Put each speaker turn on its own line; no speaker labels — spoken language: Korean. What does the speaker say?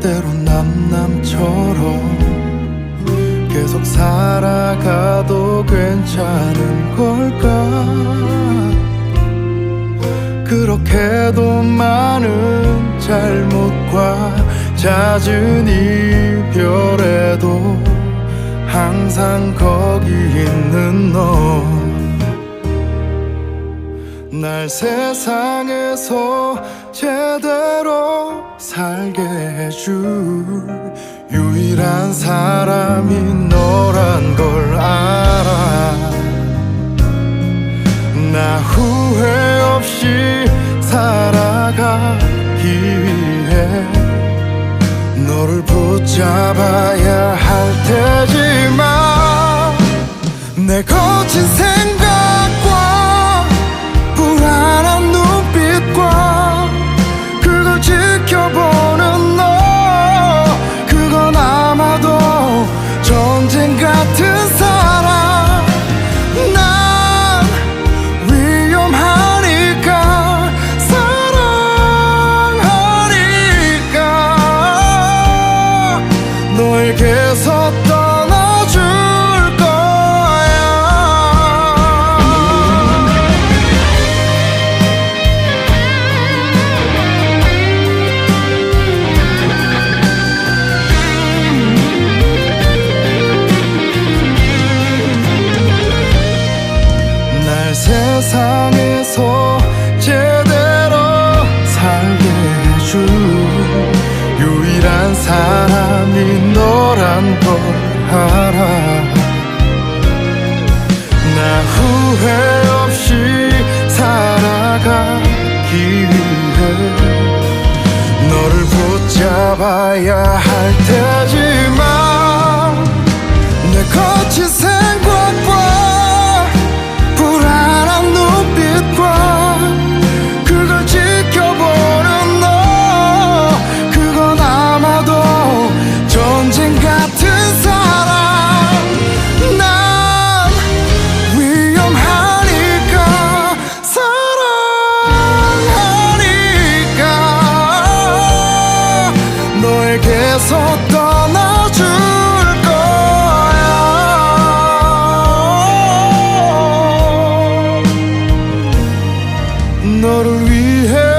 때론 남남처럼 계속 살아가도 괜찮은 걸까? 그렇게도 많은 잘못과 잦은 이별에도 항상 거기 있는 너 날 세상에서 제대로 살게 해줄 유일한 사람이 너란 걸 알아. 나 후회 없이 살아가기 위해 너를 붙잡아야 할 테지만 내 거친 생 너에게서 떠나줄 거야. 날 세상에서 할 테지만 내 거친 생 너를 위해